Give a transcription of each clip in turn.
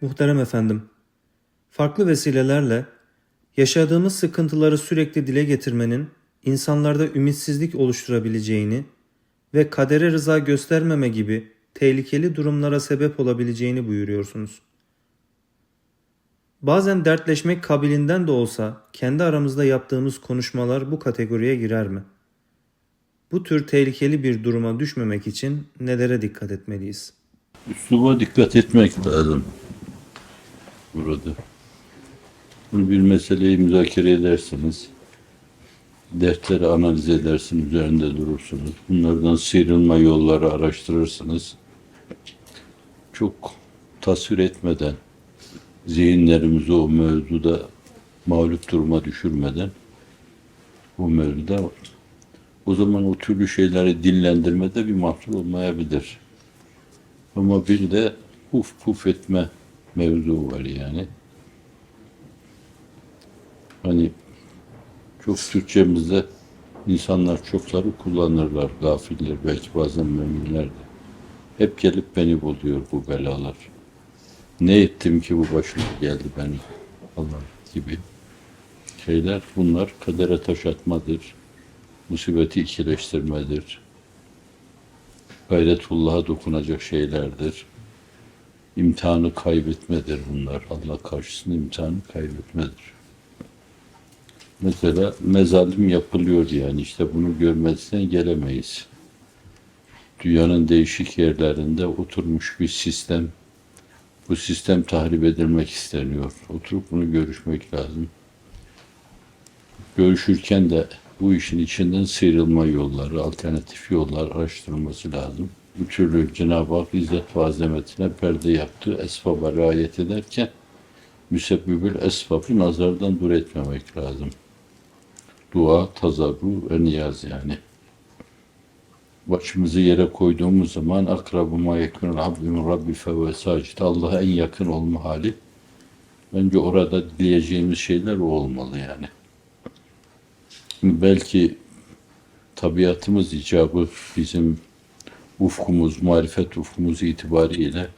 Muhterem efendim, farklı vesilelerle yaşadığımız sıkıntıları sürekli dile getirmenin insanlarda ümitsizlik oluşturabileceğini ve kadere rıza göstermeme gibi tehlikeli durumlara sebep olabileceğini buyuruyorsunuz. Bazen dertleşmek kabilinden de olsa kendi aramızda yaptığımız konuşmalar bu kategoriye girer mi? Bu tür tehlikeli bir duruma düşmemek için nelere dikkat etmeliyiz? Üsluba dikkat etmek lazım burada. Bunu bir meseleyi müzakere edersiniz. Dertleri analiz edersiniz, üzerinde durursunuz. Bunlardan sıyrılma yolları araştırırsınız. Çok tasvir etmeden, zihinlerimizi o mevzuda mağlup duruma düşürmeden bu mevzuda o zaman o türlü şeyleri dillendirmede bir mahsur olmayabilir. Ama bir de puf puf etme mevzu var yani. Hani çok Türkçemizde insanlar çokları kullanırlar, gafiller, belki bazen müminler de. Hep gelip beni buluyor bu belalar. Ne ettim ki bu başıma geldi benim Allah gibi şeyler. Bunlar kadere taş atmadır. Musibeti ikileştirmedir gayretullah'a dokunacak şeylerdir. İmtihanı kaybetmedir bunlar. Allah karşısında imtihanı kaybetmedir. Mesela mezalim yapılıyor yani işte bunu görmezden gelemeyiz. Dünyanın değişik yerlerinde oturmuş bir sistem. Bu sistem tahrip edilmek isteniyor. Oturup bunu görüşmek lazım. Görüşürken de bu işin içinden sıyrılma yolları, alternatif yollar araştırılması lazım. Bu türlü Cenab-ı Hak İzzet ve Azametine perde yaptığı esbaba riayet ederken müsebbibül esbabı nazardan dur etmemek lazım. Dua, tazarru ve niyaz yani. Başımızı yere koyduğumuz zaman akrabu ma yekunul abdü min rabbi fe sacid. Allah'a en yakın olma hali. Bence orada dileyeceğimiz şeyler o olmalı yani belki tabiatımız icabı bizim ufkumuz, marifet ufkumuz itibariyle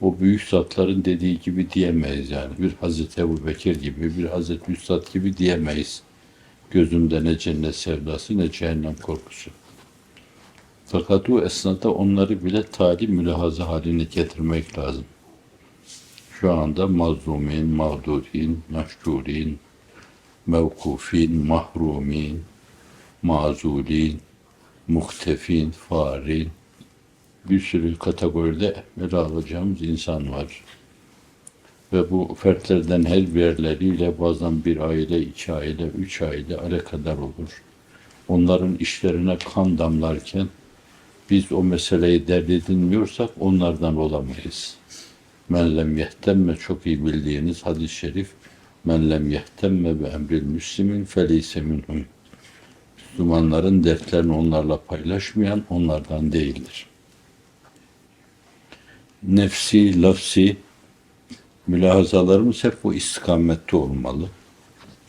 o büyük zatların dediği gibi diyemeyiz yani. Bir Hazreti Ebu Bekir gibi, bir Hazreti Üstad gibi diyemeyiz. Gözümde ne cennet sevdası ne cehennem korkusu. Fakat o esnada onları bile tali mülahaza haline getirmek lazım. Şu anda mazlumin, mağdurin, mahcurin, mevkufin, mahrumin, mazulin, muhtefin, farin bir sürü kategoride ele alacağımız insan var. Ve bu fertlerden her birleriyle bazen bir aile, iki aile, üç aile alakadar olur. Onların işlerine kan damlarken biz o meseleyi dert onlardan olamayız. Men lem yehtemme çok iyi bildiğiniz hadis-i şerif Men lem yehtemme be emril müslimin feleyse minhum. Müslümanların dertlerini onlarla paylaşmayan onlardan değildir. Nefsi, lafsi mülahazalarımız hep bu istikamette olmalı.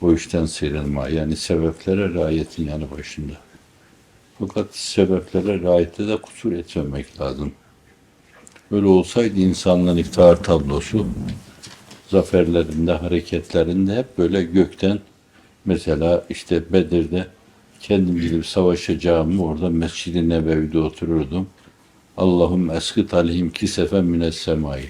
Bu işten sıyrılma yani sebeplere riayetin yanı başında. Fakat sebeplere riayette de kusur etmemek lazım. Böyle olsaydı insanlığın iftihar tablosu zaferlerinde, hareketlerinde hep böyle gökten mesela işte Bedir'de kendim gidip savaşacağımı orada Mescid-i Nebevi'de otururdum. Allahum eskit aleyhim kisefen mines semai.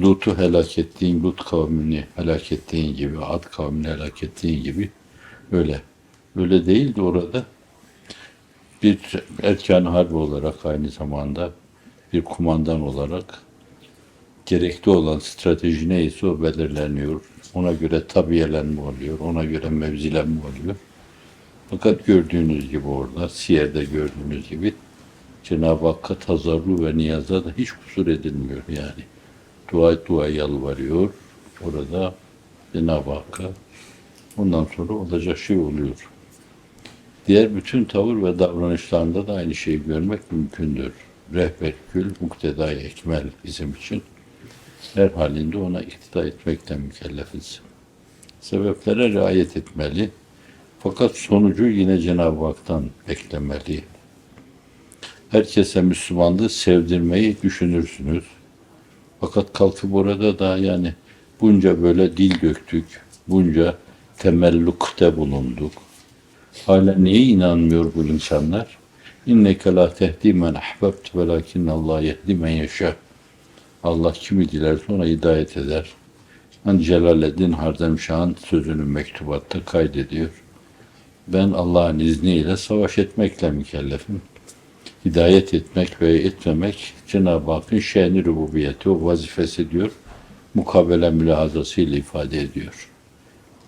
Lut'u helak ettiğin, Lut kavmini helak ettiğin gibi, Ad kavmini helak ettiğin gibi öyle. Öyle değildi orada. Bir erkan harbi olarak aynı zamanda bir kumandan olarak gerekli olan strateji neyse o belirleniyor. Ona göre tabiyelenme oluyor, ona göre mevzilenme oluyor. Fakat gördüğünüz gibi orada, Siyer'de gördüğünüz gibi Cenab-ı Hakk'a tazarru ve niyaza da hiç kusur edilmiyor yani. Dua dua yalvarıyor orada Cenab-ı Hakk'a. Ondan sonra olacak şey oluyor. Diğer bütün tavır ve davranışlarında da aynı şeyi görmek mümkündür. Rehber kül, muktedai ekmel bizim için her halinde ona iktida etmekten mükellefiz. Sebeplere riayet etmeli. Fakat sonucu yine Cenab-ı Hak'tan beklemeli. Herkese Müslümanlığı sevdirmeyi düşünürsünüz. Fakat kalkıp orada da yani bunca böyle dil döktük, bunca temellukte bulunduk. Hala niye inanmıyor bu insanlar? İnneke la tehdi men ahbebt velakinne Allah yehdi men yeşâ. Allah kimi dilerse ona hidayet eder. Hani Celaleddin Hardemşah'ın sözünü mektubatta kaydediyor. Ben Allah'ın izniyle savaş etmekle mükellefim. Hidayet etmek ve etmemek Cenab-ı Hakk'ın şe'ni rububiyeti, o vazifesi diyor. Mukabele mülahazasıyla ifade ediyor.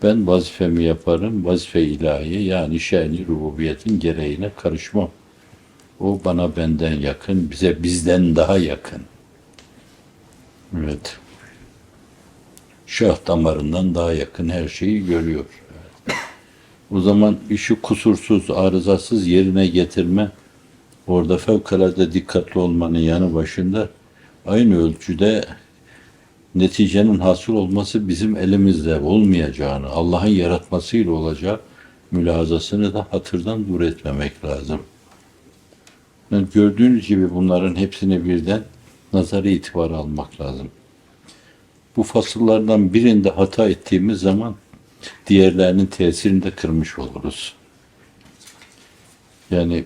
Ben vazifemi yaparım, vazife ilahi yani şe'ni rububiyetin gereğine karışmam. O bana benden yakın, bize bizden daha yakın. Evet. Şah damarından daha yakın her şeyi görüyor. O zaman işi kusursuz, arızasız yerine getirme, orada fevkalade dikkatli olmanın yanı başında aynı ölçüde neticenin hasıl olması bizim elimizde olmayacağını, Allah'ın yaratmasıyla olacağı mülahazasını da hatırdan dur etmemek lazım. Yani gördüğünüz gibi bunların hepsini birden nazara itibar almak lazım. Bu fasıllardan birinde hata ettiğimiz zaman diğerlerinin tesirini de kırmış oluruz. Yani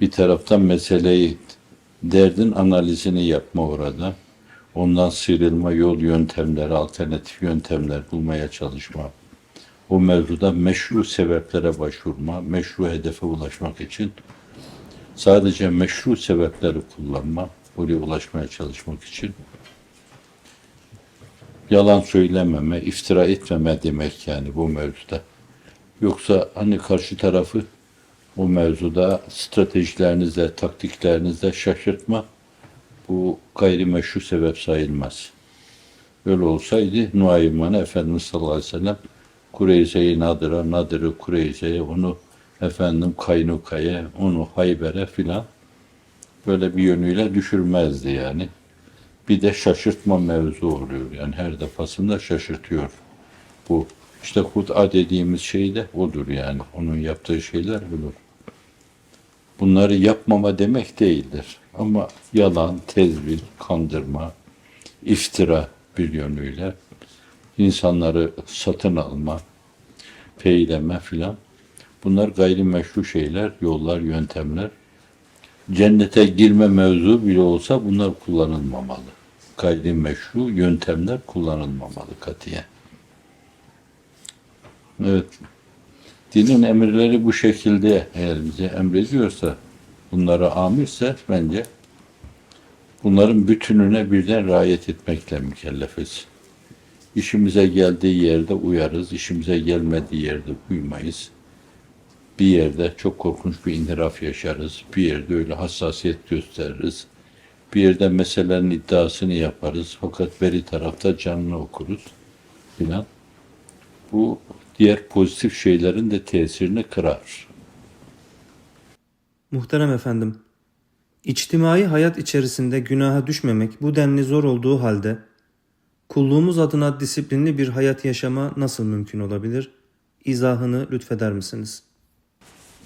bir taraftan meseleyi, derdin analizini yapma orada. Ondan sıyrılma yol yöntemleri, alternatif yöntemler bulmaya çalışma. O mevzuda meşru sebeplere başvurma, meşru hedefe ulaşmak için sadece meşru sebepleri kullanma, oraya ulaşmaya çalışmak için yalan söylememe, iftira etmeme demek yani bu mevzuda. Yoksa hani karşı tarafı o mevzuda stratejilerinizle, taktiklerinizle şaşırtma bu gayrimeşru sebep sayılmaz. Öyle olsaydı Nuayman'a Efendimiz sallallahu aleyhi ve sellem Kureyze'yi Nadır'a, Nadır'ı Kureyze'ye, onu efendim Kaynuka'ya, onu Hayber'e filan böyle bir yönüyle düşürmezdi yani. Bir de şaşırtma mevzu oluyor. Yani her defasında şaşırtıyor. Bu işte hud'a dediğimiz şey de odur yani. Onun yaptığı şeyler budur. Bunları yapmama demek değildir. Ama yalan, tezvir, kandırma, iftira bir yönüyle insanları satın alma, peyleme filan bunlar gayrimeşru şeyler, yollar, yöntemler. Cennete girme mevzu bile olsa bunlar kullanılmamalı. Gayrimeşru yöntemler kullanılmamalı katiyen. Evet. Dinin emirleri bu şekilde eğer bize emrediyorsa, bunlara amirse bence bunların bütününe birden riayet etmekle mükellefiz. İşimize geldiği yerde uyarız, işimize gelmediği yerde uymayız. Bir yerde çok korkunç bir inhiraf yaşarız, bir yerde öyle hassasiyet gösteririz. Bir yerde meselenin iddiasını yaparız fakat veri tarafta canını okuruz filan. Bu diğer pozitif şeylerin de tesirini kırar. Muhterem efendim, içtimai hayat içerisinde günaha düşmemek bu denli zor olduğu halde kulluğumuz adına disiplinli bir hayat yaşama nasıl mümkün olabilir? İzahını lütfeder misiniz?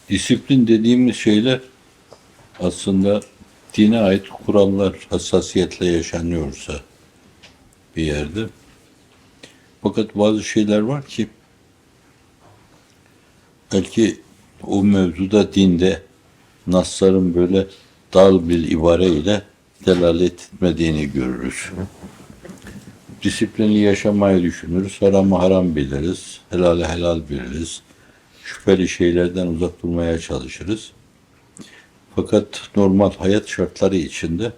Disiplin dediğimiz şeyler aslında dine ait kurallar hassasiyetle yaşanıyorsa bir yerde. Fakat bazı şeyler var ki belki o mevzuda dinde nasların böyle dal bir ibareyle delalet etmediğini görürüz. Disiplinli yaşamayı düşünürüz, haramı haram biliriz, helali helal biliriz. Şüpheli şeylerden uzak durmaya çalışırız. Fakat normal hayat şartları içinde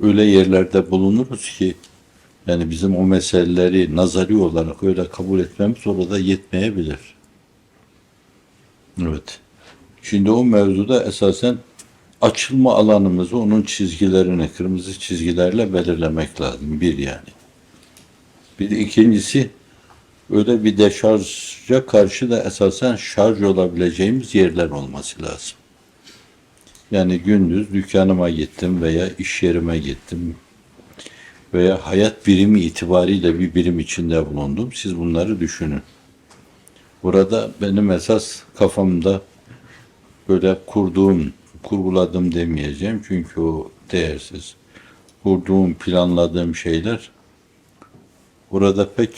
öyle yerlerde bulunuruz ki yani bizim o meseleleri nazari olarak öyle kabul etmemiz orada yetmeyebilir. Evet. Şimdi o mevzuda esasen açılma alanımızı onun çizgilerini kırmızı çizgilerle belirlemek lazım. Bir yani. Bir ikincisi öyle bir deşarja karşı da esasen şarj olabileceğimiz yerler olması lazım. Yani gündüz dükkanıma gittim veya iş yerime gittim. veya hayat birimi itibariyle bir birim içinde bulundum. Siz bunları düşünün. Burada benim esas kafamda böyle kurduğum, kurguladım demeyeceğim çünkü o değersiz. Kurduğum, planladığım şeyler orada pek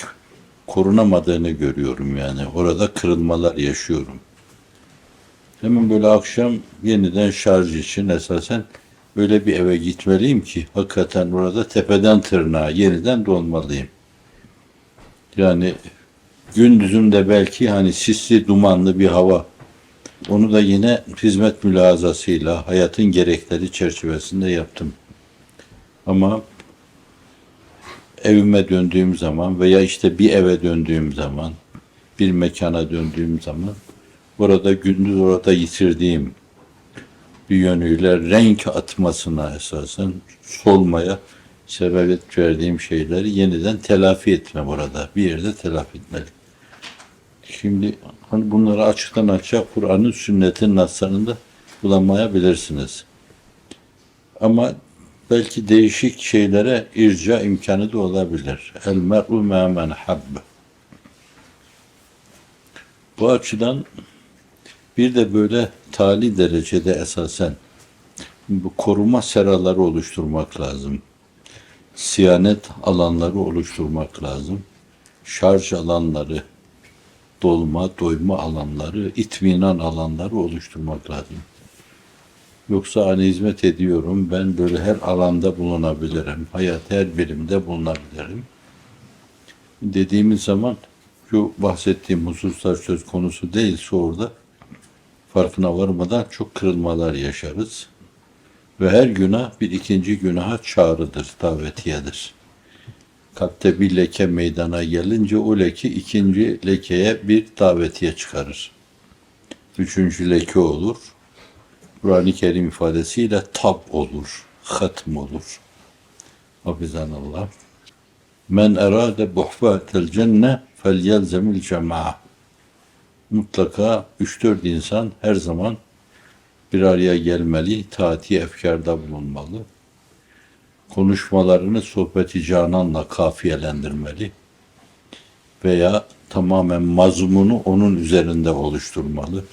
korunamadığını görüyorum yani. Orada kırılmalar yaşıyorum. Hemen böyle akşam yeniden şarj için esasen böyle bir eve gitmeliyim ki hakikaten orada tepeden tırnağa yeniden dolmalıyım. Yani gündüzümde belki hani sisli dumanlı bir hava onu da yine hizmet mülazasıyla hayatın gerekleri çerçevesinde yaptım. Ama evime döndüğüm zaman veya işte bir eve döndüğüm zaman, bir mekana döndüğüm zaman burada gündüz orada yitirdiğim bir yönüyle renk atmasına esasen solmaya sebebiyet verdiğim şeyleri yeniden telafi etme burada. Bir yerde telafi etmeli. Şimdi bunları açıktan açığa Kur'an'ın sünnetin naslarında bulamayabilirsiniz. Ama belki değişik şeylere irca imkanı da olabilir. El mer'u ma men habbe. Bu açıdan bir de böyle tali derecede esasen bu koruma seraları oluşturmak lazım. Siyanet alanları oluşturmak lazım. Şarj alanları, dolma, doyma alanları, itminan alanları oluşturmak lazım. Yoksa hani hizmet ediyorum, ben böyle her alanda bulunabilirim, hayat her birimde bulunabilirim. Dediğimiz zaman şu bahsettiğim hususlar söz konusu değilse orada farkına varmadan çok kırılmalar yaşarız. Ve her günah bir ikinci günaha çağrıdır, davetiyedir. Kalpte bir leke meydana gelince o leke ikinci lekeye bir davetiye çıkarır. Üçüncü leke olur. Kur'an-ı Kerim ifadesiyle tab olur, hatm olur. Hafizanallah. Men erade buhfatel cenne fel yelzemil cema'a. Mutlaka 3-4 insan her zaman bir araya gelmeli, taati efkarda bulunmalı. Konuşmalarını sohbeti cananla kafiyelendirmeli veya tamamen mazmunu onun üzerinde oluşturmalı.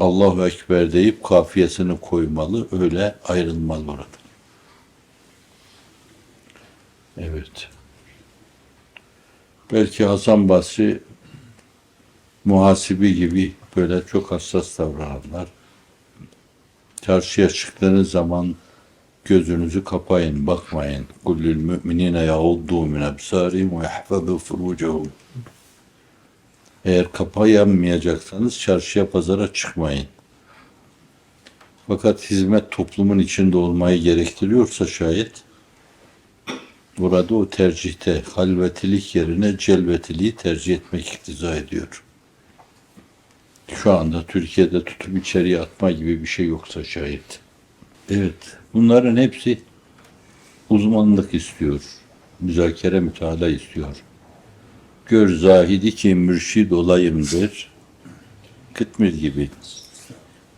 Allahu Ekber deyip kafiyesini koymalı, öyle ayrılmalı orada. Evet. Belki Hasan Basri muhasibi gibi böyle çok hassas davrananlar. Çarşıya çıktığınız zaman gözünüzü kapayın, bakmayın. Kullül müminine yağuddu min ebsarihim ve yahfadu furucahum. Eğer kapayamayacaksanız çarşıya pazara çıkmayın. Fakat hizmet toplumun içinde olmayı gerektiriyorsa şayet burada o tercihte halvetilik yerine celvetiliği tercih etmek iktiza ediyor. Şu anda Türkiye'de tutup içeriye atma gibi bir şey yoksa şayet. Evet, bunların hepsi uzmanlık istiyor. Müzakere müteala istiyor. Gör zahidi ki mürşid olayımdır. Kıtmir gibi.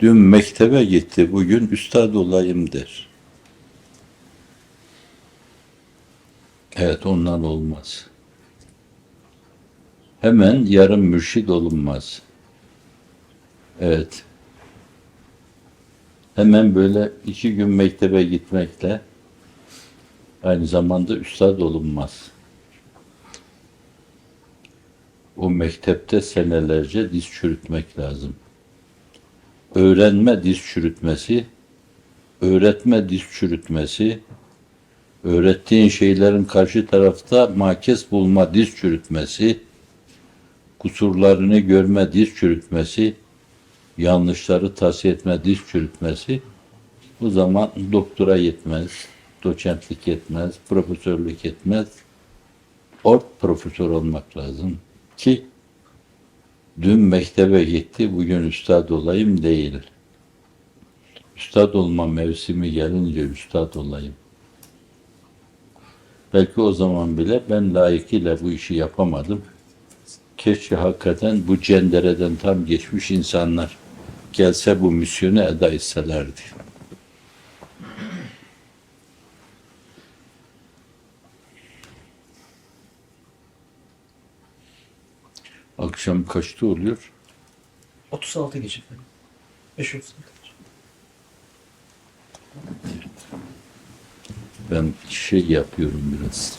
Dün mektebe gitti, bugün üstad olayım der. Evet ondan olmaz. Hemen yarım mürşid olunmaz. Evet. Hemen böyle iki gün mektebe gitmekle aynı zamanda üstad olunmaz. O mektepte senelerce diz çürütmek lazım. Öğrenme diz çürütmesi, öğretme diz çürütmesi, öğrettiğin şeylerin karşı tarafta makes bulma diz çürütmesi, kusurlarını görme diz çürütmesi, yanlışları tavsiye etme diz çürütmesi bu zaman doktora yetmez, doçentlik yetmez, profesörlük yetmez. Ort profesör olmak lazım ki dün mektebe gitti, bugün üstad olayım değil. Üstad olma mevsimi gelince üstad olayım. Belki o zaman bile ben layıkıyla bu işi yapamadım. Keşke hakikaten bu cendereden tam geçmiş insanlar gelse bu misyonu eda etselerdi. Akşam kaçta oluyor? 36 geç efendim. 5 36 Ben şey yapıyorum biraz.